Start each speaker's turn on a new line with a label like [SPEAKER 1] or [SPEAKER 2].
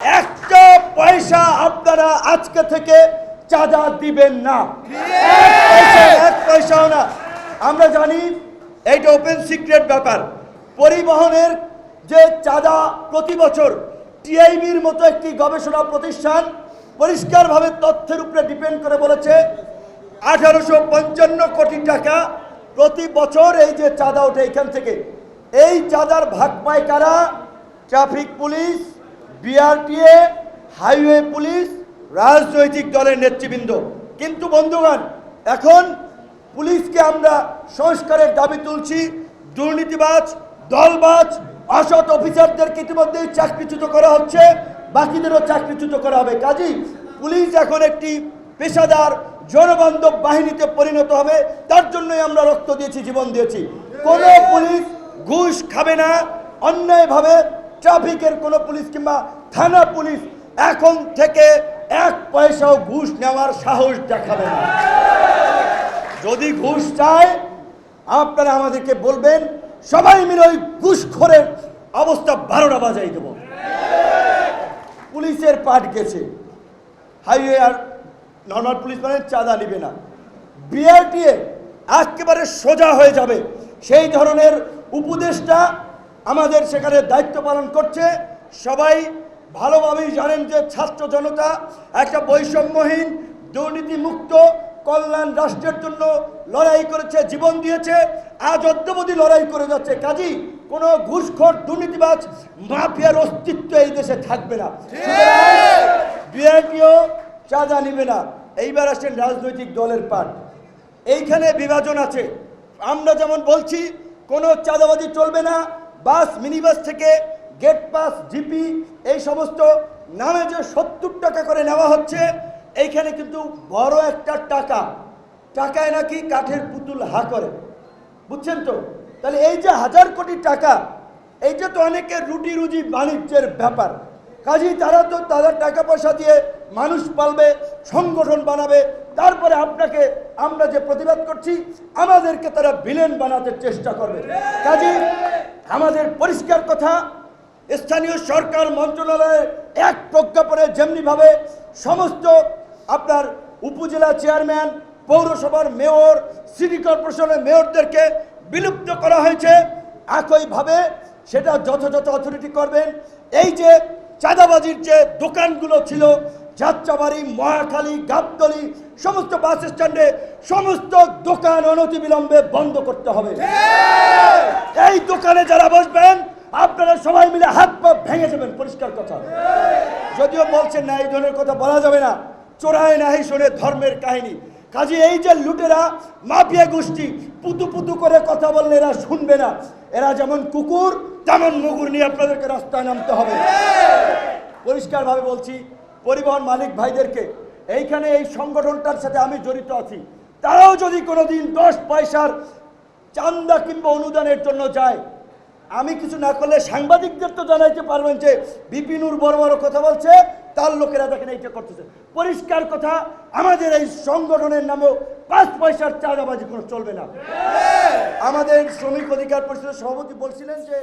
[SPEAKER 1] একটা পয়সা আপনারা আজকে থেকে চাঁদা দিবেন না। এক পয়সা পয়সাও না। আমরা জানি এইটা ওপেন সিক্রেট ব্যাপার। পরিবহনের যে চাঁদা প্রতি বছর টিআইবির মতো একটি গবেষণা প্রতিষ্ঠান পরিষ্কারভাবে তথ্যের উপরে ডিপেন্ড করে বলেছে, আঠারোশো পঞ্চান্ন কোটি টাকা প্রতি বছর এই যে চাঁদা ওঠে এখান থেকে। এই চাঁদার ভাগ পায় কারা? Traffic police BRTA, highway police, রাজনৈতিক দলের নেতৃবৃন্দ। কিন্তু বন্ধুগণ, এখন পুলিশকে আমরা সংস্কারের দাবি তুলছি। দুর্নীতিবাজ, দলবাজ, অসৎ অফিসারদেরকে ইতিমধ্যেই চাকরিচ্যুত করা হচ্ছে। বাকিদেরও চাকরিচ্যুত করা হবে। কাজী, পুলিশ এখন একটি পেশাদার জনবান্ধব বাহিনীতে পরিণত হবে। তার জন্যই আমরা রক্ত দিয়েছি, জীবন দিয়েছি। কোনো পুলিশ ঘুষ খাবে না। অন্যায়ভাবে ট্রাফিকের কোনো পুলিশ কিংবা থানা পুলিশ এখন থেকে এক পয়সাও ঘুষ নেওয়ার সাহস দেখাবে না। যদি ঘুষ চায়, আপনারা আমাদেরকে বলবেন, সবাই মিলে ওই ঘুষখোরের অবস্থা বারোটা বাজাই দেব। পুলিশের পাট গেছে। হাইওয়ে আর নর্মাল পুলিশ মানে চাঁদা নিবে না। বিআরটিএ একেবারে সোজা হয়ে যাবে। সেই ধরনের উপদেশটা আমাদের সেখানে দায়িত্ব পালন করছে। সবাই ভালোভাবেই জানেন যে ছাত্র জনতা একটা বৈষম্যহীন, দুর্নীতিমুক্ত, কল্যাণ রাষ্ট্রের জন্য লড়াই করেছে, জীবন দিয়েছে, আজ অদ্যবধি লড়াই করে যাচ্ছে। কাজী কোনো ঘুষখোর, দুর্নীতিবাজ, মাফিয়ার অস্তিত্ব এই দেশে থাকবে না। বিআরটিও চাঁদা নিবে না। এইবার আসছেন রাজনৈতিক দলের পাঠ। এইখানে বিভাজন আছে। আমরা যেমন বলছি, কোনো চাঁদাবাজি চলবে না। বাস, মিনিবাস থেকে গেট পাস, জিপি, এই সমস্ত নামে যে সত্তর টাকা করে নেওয়া হচ্ছে, এইখানে কিন্তু বড় একটা টাকা। টাকায় নাকি কাঠের পুতুল হা করে। বুঝছেন তো? তাহলে এই যে হাজার কোটি টাকা, এইটা তো অনেকের রুটি রুজি বাণিজ্যের ব্যাপার। কাজেই তারা তো তাদের টাকা পয়সা দিয়ে মানুষ পালবে, সংগঠন বানাবে তারপরে আপনাকে আমরা যে প্রতিবাদ করছি, আমাদেরকে তারা ভিলেন বানাতে চেষ্টা করবে। কাজে, আমাদের পরিষ্কার কথা, স্থানীয় সরকার মন্ত্রণালয়ে এক প্রজ্ঞাপনে যেমনিভাবে সমস্ত আপনার উপজেলা চেয়ারম্যান, পৌরসভার মেয়র, সিটি কর্পোরেশনের মেয়রদেরকে বিলুপ্ত করা হয়েছে। একইভাবে সেটা যথাযথ অথরিটি করবেন। এই যে চাঁদাবাজির যে দোকানগুলো ছিল, যাত্রাবাড়ি, মহাখালী, গাবতলি সমস্ত বাস স্ট্যান্ডে সমস্ত দোকান অনতিবিলম্বে বন্ধ করতে হবে। এই দোকানে যারা বসবেন আপনারা সবাই মিলে হাত পা ভেঙে যাবেন পরিষ্কার কথা। যদিও বলছেন না এই ধরনের কথা বলা যাবে না। চোরায় নাহি শোনে ধর্মের কাহিনী। কাজে এই যে লুটেরা মাফিয়া গোষ্ঠী পুতু পুতু করে কথা বললে এরা শুনবে না। এরা যেমন কুকুর তেমন মুগুর নিয়ে আপনাদেরকে রাস্তায় নামতে হবে। পরিষ্কারভাবে বলছি পরিবহন মালিক ভাইদেরকে এইখানে এই সংগঠনটার সাথে আমি জড়িত আছি। তারাও যদি কোনোদিন দশ পয়সার চান্দা কিংবা অনুদানের জন্য যায় আমি কিছু না করলে সাংবাদিকদের তো জানাইতে পারবেন যে বিপিনুর বড় বড় কথা বলছে তার লোকেরা দেখেন এইটা করতেছে। পরিষ্কার কথা আমাদের এই সংগঠনের নামেও পাঁচ পয়সার চাঁদাবাজি কোনো চলবে না। আমাদের শ্রমিক অধিকার পরিষদের সভাপতি বলছিলেন যে